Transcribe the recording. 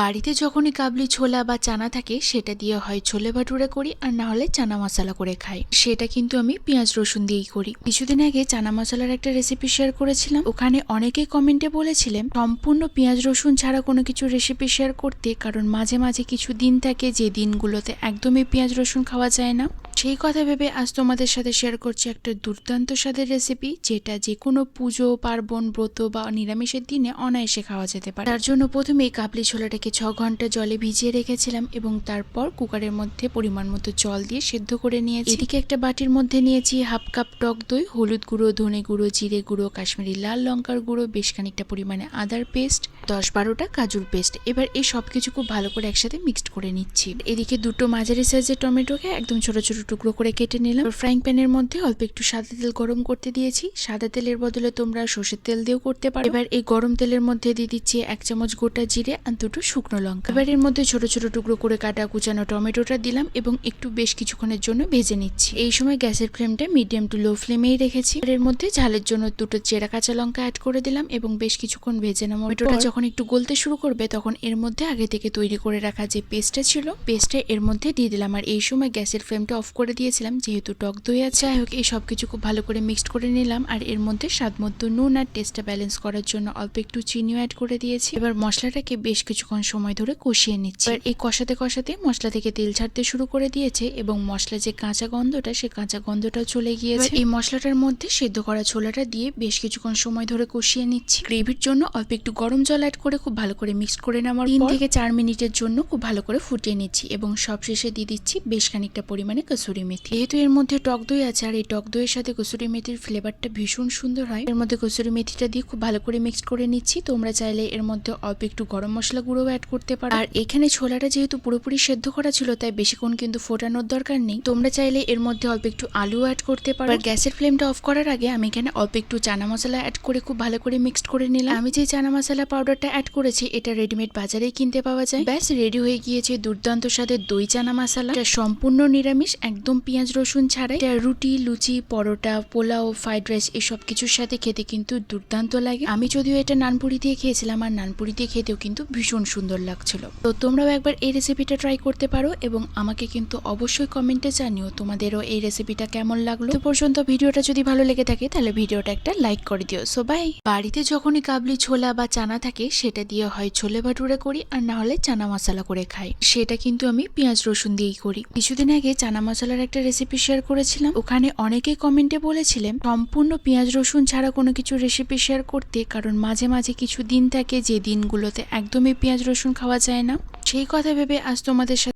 বাড়িতে যখনই কাবলি ছোলা বা চানা থাকে, সেটা দিয়ে হয় ছোলে ভাটুরে করি আর না হলে চানা মশলা করে খাই। সেটা কিন্তু আমি পেঁয়াজ, রসুন দিয়েই করি। কিছুদিন আগে চানা মশলার একটা রেসিপি শেয়ার করেছিলাম। ওখানে অনেকেই কমেন্টে বলেছিলেন, সম্পূর্ণ পেঁয়াজ, রসুন ছাড়া কোনো কিছু রেসিপি শেয়ার করতে, কারণ মাঝে মাঝে কিছু দিন থাকে যে দিনগুলোতে একদমই পেঁয়াজ, রসুন খাওয়া যায় না। সেই কথা ভেবে আজ তোমাদের সাথে শেয়ার করছি একটা দুর্দান্ত স্বাদের রেসিপি যেটা যে কোনো পুজো, পার্বণ, ব্রত বা নিরামিষের দিনে অনায়াসে খাওয়া যেতে পারে। তার জন্য প্রথমেই কাবলি ছোলাটাকে ছ ঘণ্টা জলে ভিজিয়ে রেখেছিলাম এবং তারপর কুকারের মধ্যে পরিমাণ মতো জল দিয়ে সেদ্ধ করে নিয়েছি। এদিকে একটা বাটির মধ্যে নিয়েছি হাফ কাপ টক দই, হলুদ গুঁড়ো, ধনে গুঁড়ো, জিরে গুঁড়ো, কাশ্মীরি লাল লঙ্কার গুঁড়ো, বেশ খানিকটা পরিমাণে আদার পেস্ট দশ বারোটা কাজুর পেস্ট এবার এই সব কিছু খুব ভালো করে একসাথে মিক্সড করে নিচ্ছি। এদিকে দুটো মাঝারি সাইজের টমেটোকে একদম ছোট ছোট টুকরো করে কেটে নিলাম। ফ্রাইং প্যানের মধ্যে অল্প একটু সাদা তেল গরম করতে দিয়েছি। সাদা তেলের বদলে তোমরা সর্ষের তেল দিয়েও করতে পারো। এবার এই গরম তেলের মধ্যে দিয়ে দিচ্ছি এক চামচ গোটা জিরে আর দুটো শুকনো লঙ্কা। এবার এর মধ্যে ছোট ছোট টুকরো করে কাটা কুচানো টমেটোটা দিলাম এবং একটু বেশ কিছুক্ষণের জন্য ভেজে নিচ্ছি। এই সময় গ্যাসের ফ্লেমটা মিডিয়াম টু লো ফ্লেমেই রেখেছি। এর মধ্যে ঝালের জন্য দুটো চেরা কাঁচা লঙ্কা অ্যাড করে দিলাম এবং বেশ কিছুক্ষণ ভেজে নেওয়া টমেটোটা যখন একটু গলতে শুরু করবে তখন এর মধ্যে আগে থেকে তৈরি করে রাখা যে পেস্টটা ছিল, পেস্টটা এর মধ্যে দিয়ে দিলাম। আর এই সময় গ্যাসের ফ্লেমটা অফ করে দিয়েছিলাম যেহেতু টক দই আছে যাই হোক এই সব কিছু খুব ভালো করে মিক্সড করে নিলাম। আর এর মধ্যে স্বাদ মতো নুন আর টেস্টটা ব্যালেন্স করার জন্য অল্প একটু চিনিও অ্যাড করে দিয়েছি। এবার মশলাটাকে বেশ কিছুক্ষণ সময় ধরে কষিয়ে নিচ্ছি। এবার এই কষাতে কষাতে মশলা থেকে তেল ছাড়তে শুরু করে দিয়েছে এবং মশলা যে কাঁচা গন্ধটা সে কাঁচা গন্ধটাও চলে গিয়েছে। এই মশলাটার মধ্যে সেদ্ধ করা ছোলাটা দিয়ে বেশ কিছুক্ষণ সময় ধরে কষিয়ে নিচ্ছি। গ্রেভির জন্য অল্প একটু গরম জল অ্যাড করে খুব ভালো করে মিক্স করে নেওয়ার তিন থেকে চার মিনিটের জন্য খুব ভালো করে ফুটিয়ে নিচ্ছি এবং সবশেষে দিয়ে দিচ্ছি বেশ খানিকটা পরিমাণে কসুরি মেথি। যেহেতু এর মধ্যে টক দই আছে, আর এই টক দইয়ের সাথে কসুরি মেথির ফ্লেভারটা ভীষণ সুন্দর হয়। এর মধ্যে কসুরি মেথিটা দিয়ে খুব ভালো করে মিক্স করে নিচ্ছি। তোমরা চাইলে এর মধ্যে অল্প একটু গরম মশলা গুঁড়ো অ্যাড করতে পারো। আর এখানে ছোলাটা যেহেতু পুরোপুরি সেদ্ধ করা ছিল, তাই বেশিক্ষণ কিন্তু ফোটানোর দরকার নেই। তোমরা চাইলে এর মধ্যে অল্প একটু আলু অ্যাড করতে পারো। আর গ্যাসের ফ্লেমটা অফ করার আগে আমি এখানে অল্প একটু চানা মশলা অ্যাড করে খুব ভালো করে মিক্সড করে নিলাম। আমি যে চানা মশলা পাউডারটা অ্যাড করেছি, এটা রেডিমেড বাজারেই কিনতে পাওয়া যায়। ব্যাস রেডি হয়ে গিয়েছে দুর্দান্ত স্বাদের দই চানা মশলা। এটা সম্পূর্ণ নিরামিষ একদম পেঁয়াজ রসুন ছাড়াই এটা রুটি, লুচি, পরোটা, পোলাও, ফ্রাইড রাইস এসব কিছুর সাথে খেতে কিন্তু দুর্দান্ত লাগে। আমি যদিও এটা নানপুরি দিয়ে খেয়েছিলাম আর নানপুরি দিয়ে খেতেও কিন্তু ভীষণ সুন্দর লাগছিল। তো তোমরাও একবার এই রেসিপিটা ট্রাই করতে পারো এবং আমাকে কিন্তু অবশ্যই কমেন্টে জানিও তোমাদেরও এই রেসিপিটা কেমন লাগল। পর্যন্ত ভিডিওটা যদি ভালো লেগে থাকে তাহলে ভিডিওটা একটা লাইক করে দিও। সো বাই বাড়িতে যখনই কাবলি, ছোলা বা চানা থাকে, সেটা দিয়ে হয় ছোলে ভাটুরে করি আর না হলে চানা মশলা করে খাই। সেটা কিন্তু আমি পেঁয়াজ রসুন দিয়েই করি। কিছুদিন আগে চানা মশলার একটা রেসিপি শেয়ার করেছিলাম। ওখানে অনেকেই কমেন্টে বলেছিলেন, সম্পূর্ণ পেঁয়াজ, রসুন ছাড়া কোনো কিছু রেসিপি শেয়ার করতে, কারণ মাঝে মাঝে কিছু দিন থাকে যে দিনগুলোতে একদমই পেঁয়াজ, রসুন খাওয়া যায় না। সেই কথা ভেবে আজ তোমাদের সাথে